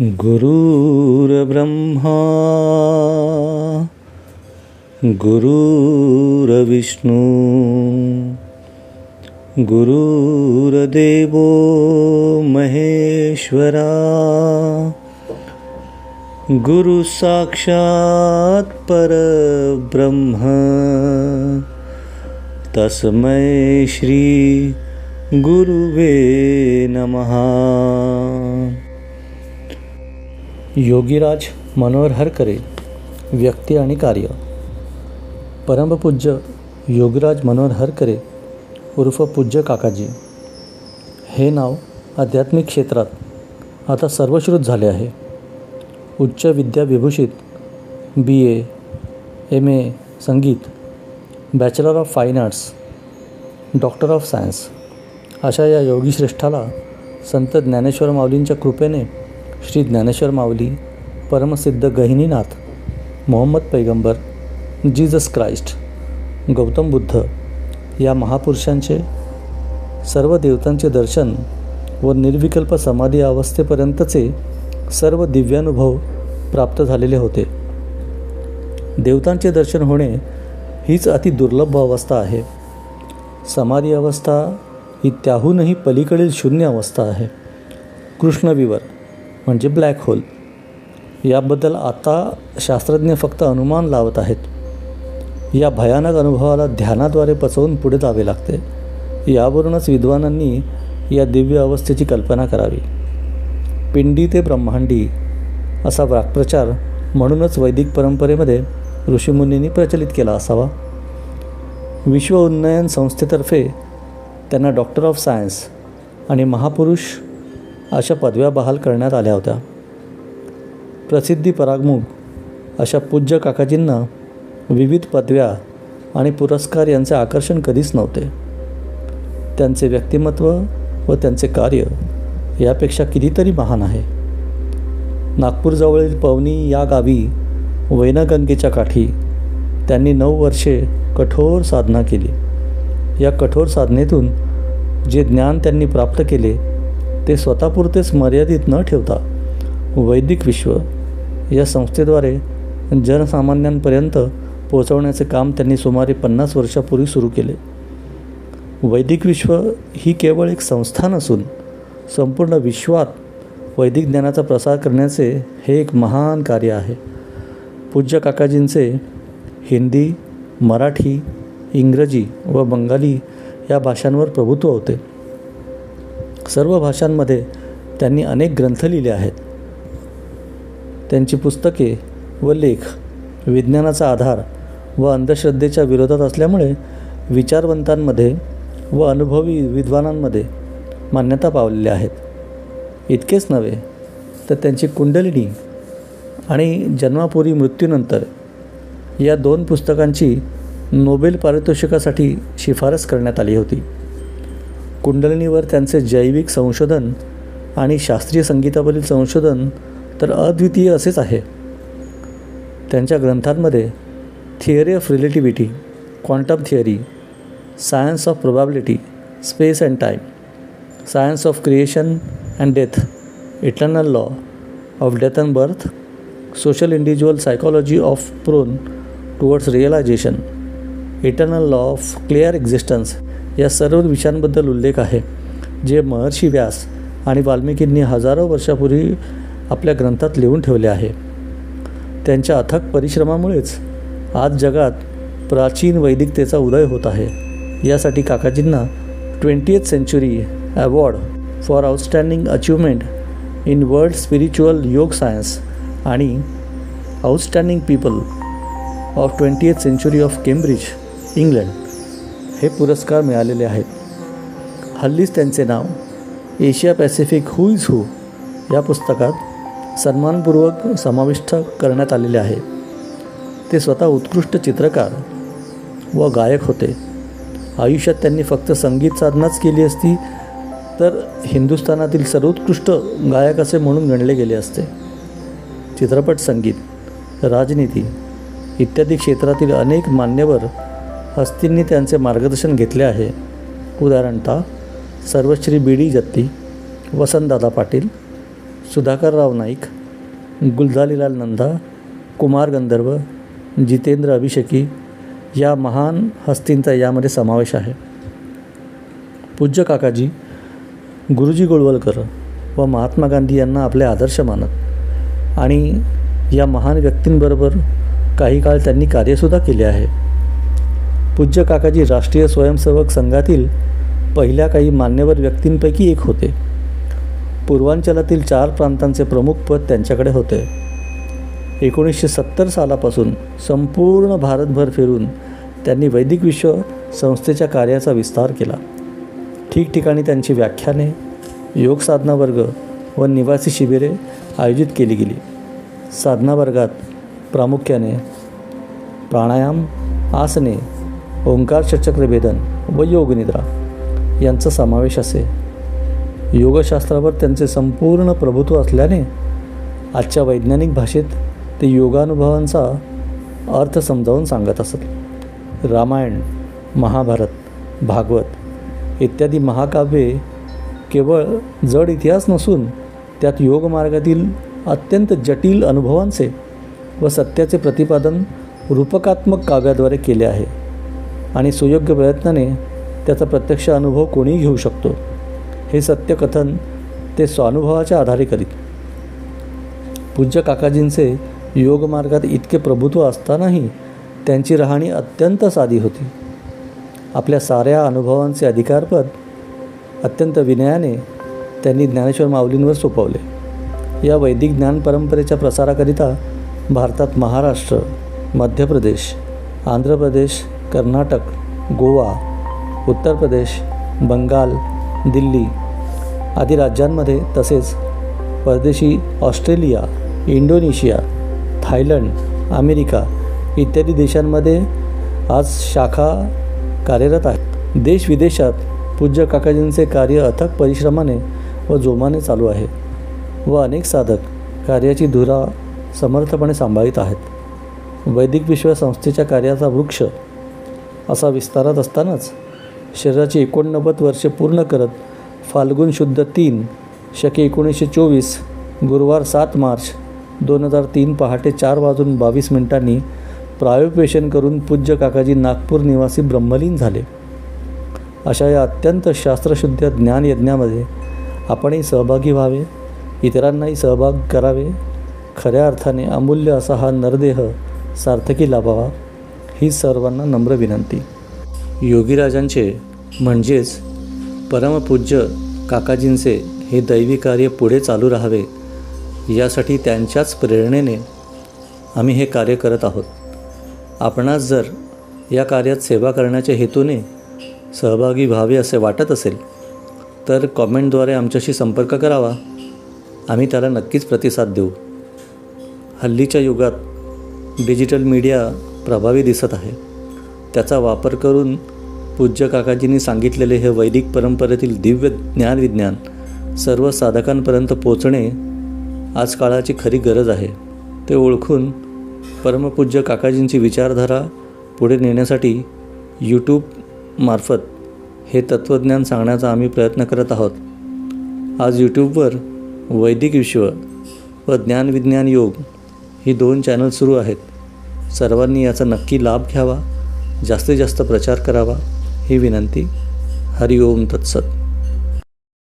गुरुर्ब्रह्मा। गुरुर्विष्णू। गुरुर्देवो महेश्वरा। गुरु साक्षात परब्रह्म। तस्मै श्री गुरुवे नमः योगीराज मनोहर हरकरे व्यक्ती आणि कार्य. परमपूज्य योगीराज मनोहर हरकरे उर्फ पूज्य काकाजी. हे नाव आध्यात्मिक क्षेत्रात आता सर्वश्रुत झाले आहे. उच्च विद्या विभूषित बी ए एम ए संगीत bachelor of fine arts doctor of science अशा या योगीश्रेष्ठाला संत ज्ञानेश्वर माऊलींच्या कृपेने श्री ज्ञानेश्वर माऊली परमसिद्ध गहिनीनाथ मोहम्मद पैगंबर जीजस क्राइस्ट गौतम बुद्ध या महापुरुषांचे सर्व देवतांचे दर्शन व निर्विकल्प समाधी अवस्थेपर्यंतचे सर्व दिव्यानुभव प्राप्त झालेले होते. देवतांचे दर्शन होणे हीच अति दुर्लभ अवस्था आहे. समाधी अवस्था ही त्याहूनही पलीकडील शून्य अवस्था आहे. कृष्णविवर म्हणजे ब्लॅक होल याबद्दल आता शास्त्रज्ञ फक्त अनुमान लावत आहेत. या भयानक अनुभवाला ध्यानाद्वारे पचवून पुढे जावे लागते. यावरूनच विद्वानांनी या दिव्य अवस्थेची कल्पना करावी. पिंडी ते ब्रह्मांडी असा वाक्प्रचार म्हणूनच वैदिक परंपरेमध्ये ऋषीमुनींनी प्रचलित केला असावा. विश्व उन्नयन संस्थेतर्फे त्यांना डॉक्टर ऑफ सायन्स आणि महापुरुष अशा पदव्या बहाल करण्यात आल्या होत्या. प्रसिद्धी परागमुख अशा पूज्य काकाजींना विविध पदव्या आणि पुरस्कार यांचे आकर्षण कधीच नव्हते. त्यांचे व्यक्तिमत्व व त्यांचे कार्य यापेक्षा कितीतरी महान आहे. नागपूरजवळील पवनी या गावी वैनगंगेच्या काठी त्यांनी नऊ वर्षे कठोर साधना केली. या कठोर साधनेतून जे ज्ञान त्यांनी प्राप्त केले ते स्वतःपुरतेच मर्यादित न ठेवता वैदिक विश्व या संस्थेद्वारे जनसामान्यांपर्यंत पोहोचवण्याचे काम त्यांनी सुमारे पन्नास वर्षापूर्वी सुरू केले. वैदिक विश्व ही केवळ एक संस्था नसून संपूर्ण विश्वात वैदिक ज्ञानाचा प्रसार करण्याचे हे एक महान कार्य आहे. पूज्य काकाजींचे हिंदी मराठी इंग्रजी व बंगाली या भाषांवर प्रभुत्व होते. सर्व भाषांमध्ये त्यांनी अनेक ग्रंथ लिहिले आहेत. त्यांची पुस्तके व लेख विज्ञानाचा आधार व अंधश्रद्धेच्या विरोधात असल्यामुळे विचारवंतांमध्ये व अनुभवी विद्वानांमध्ये मान्यता पावलेल्या आहेत. इतकेच नव्हे तर त्यांची कुंडलिनी आणि जन्मापूर्वी मृत्यूनंतर या दोन पुस्तकांची नोबेल पारितोषिकासाठी शिफारस करण्यात आली होती. कुंडलिनीवर त्यांचे जैविक संशोधन आणि शास्त्रीय संगीतावरील संशोधन तर अद्वितीय असेच आहे. त्यांच्या ग्रंथांमध्ये theory of relativity quantum theory science of probability space and time science of creation and death eternal law of death and birth social individual psychology of prone towards realisation eternal law of clear existence या सर्व विषयांबद्दल उल्लेख आहे जे महर्षी व्यास आणि वाल्मिकींनी हजारो वर्षापूर्वी आपल्या ग्रंथात लिहून ठेवले आहे. त्यांच्या अथक परिश्रमामुळेच आज जगात प्राचीन वैदिकतेचा उदय होत आहे. यासाठी काकाजींना twentieth century award for outstanding achievement in world spiritual yoga science आणि outstanding people of twentieth century of Cambridge England. हे पुरस्कार मिळालेले आहेत. हल्लीच त्यांचे नाव Asia Pacific who is who या पुस्तकात सन्मानपूर्वक समाविष्ट करण्यात आलेले आहे. ते स्वतः उत्कृष्ट चित्रकार व गायक होते. आयुष्यात त्यांनी फक्त संगीत साधनाच केली असती तर हिंदुस्थानातील सर्वोत्कृष्ट गायक असे म्हणून गणले गेले असते. चित्रपट संगीत राजनीती इत्यादी क्षेत्रातील अनेक मान्यवर हस्तींनी त्यांचे मार्गदर्शन घेतले आहे. उदाहरणतः सर्वश्री बी डी जत्ती वसंतदादा पाटील सुधाकरराव नाईक गुलझालीलाल नंदा कुमार गंधर्व जितेंद्र अभिषेकी या महान हस्तींचा यामध्ये समावेश आहे. पूज्य काकाजी गुरुजी गोळवलकर व महात्मा गांधी यांना आपले आदर्श मानत आणि या महान व्यक्तींबरोबर काही काळ त्यांनी कार्यसुद्धा केले आहे. पूज्य काकाजी राष्ट्रीय स्वयंसेवक संघातील पहिल्या काही मान्यवर व्यक्तींपैकी एक होते. पूर्वांचलातील चार प्रांतांचे प्रमुख पद त्यांच्याकडे होते. एकोणीसशे सत्तर सालापासून संपूर्ण भारतभर फिरून त्यांनी वैदिक विश्व संस्थेच्या कार्याचा विस्तार केला. ठिकठिकाणी त्यांची व्याख्याने योग साधना वर्ग व निवासी शिबिरे आयोजित केली गेली. साधना वर्गात प्रामुख्याने प्राणायाम आसने ओंकार चक्रभेदन व योगनिद्रा यांचा समावेश असे. योगशास्त्रावर त्यांचे संपूर्ण प्रभुत्व असल्याने आजच्या वैज्ञानिक भाषेत ते योगानुभवांचा अर्थ समजावून सांगत असत. रामायण महाभारत भागवत इत्यादी महाकाव्ये केवळ जड इतिहास नसून त्यात योगमार्गातील अत्यंत जटिल अनुभवांचे व सत्याचे प्रतिपादन रूपकात्मक काव्याद्वारे केले आहे. आणि सुयोग्य प्रयत्नाने त्याचा प्रत्यक्ष अनुभव कोणीही घेऊ शकतो. हे सत्यकथन ते स्वानुभवाच्या आधारे करीत. पूज्य काकाजींचे योगमार्गात इतके प्रभुत्व असतानाही त्यांची राहणी अत्यंत साधी होती. आपल्या साऱ्या अनुभवांचे अधिकारपद अत्यंत विनयाने त्यांनी ज्ञानेश्वर माऊलींवर सोपवले. या वैदिक ज्ञान परंपरेच्या प्रसाराकरिता भारतात महाराष्ट्र मध्य प्रदेश आंध्र प्रदेश कर्नाटक गोवा उत्तर प्रदेश बंगाल दिल्ली आदी राज्यांमध्ये तसेच परदेशी ऑस्ट्रेलिया इंडोनेशिया थायलंड अमेरिका इत्यादी देशांमध्ये आज शाखा कार्यरत आहेत. देश विदेशात पूज्य काकाजींचे कार्य अथक परिश्रमाने व जोमाने चालू आहे व अनेक साधक कार्याची धुरा समर्थपणे सांभाळीत आहेत. वैदिक विश्व संस्थेच्या कार्याचा वृक्ष असा विस्तारात असतानाच शरीराची एकोणनव्वद वर्षे पूर्ण करत फाल्गुन शुद्ध तीन शके एकोणीसशे चोवीस गुरुवार सात मार्च दोन हजार तीन पहाटे चार वाजून बावीस मिनिटांनी प्रायोपेशन करून पूज्य काकाजी नागपूर निवासी ब्रह्मलीन झाले. अशा या अत्यंत शास्त्रशुद्ध ज्ञानयज्ञामध्ये आपणही सहभागी व्हावे इतरांनाही सहभाग करावे खऱ्या अर्थाने अमूल्य असा हा नरदेह सार्थकी लाभावा. ही सर्वांना नम्र विनंती. योगीराजांचे म्हणजेच परमपूज्य काकाजींचे हे दैवी कार्य पुढे चालू राहावे यासाठी त्यांच्याच प्रेरणेने आम्ही हे कार्य करत आहोत. आपणास जर या कार्यात सेवा करण्याच्या हेतूने सहभागी व्हावे असे वाटत असेल तर कॉमेंटद्वारे आमच्याशी संपर्क करावा. आम्ही त्याला नक्कीच प्रतिसाद देऊ. हल्लीच्या युगात डिजिटल मीडिया प्रभावी दिसत आहे. त्याचा वापर करून पूज्य काकाजींनी सांगितलेले हे वैदिक परंपरेतील दिव्य ज्ञानविज्ञान सर्व साधकांपर्यंत पोचणे आज काळाची खरी गरज आहे. ते ओळखून परमपूज्य काकाजींची विचारधारा पुढे नेण्यासाठी यूट्यूबमार्फत हे तत्त्वज्ञान सांगण्याचा आम्ही प्रयत्न करत आहोत. आज यूट्यूबवर वैदिक विश्व व ज्ञानविज्ञान योग ही दोन चॅनल सुरू आहेत. सर्वांनी याचा नक्की लाभ घ्यावा जास्तीत जास्त प्रचार करावा ही विनंती. हरिओम तत्सत.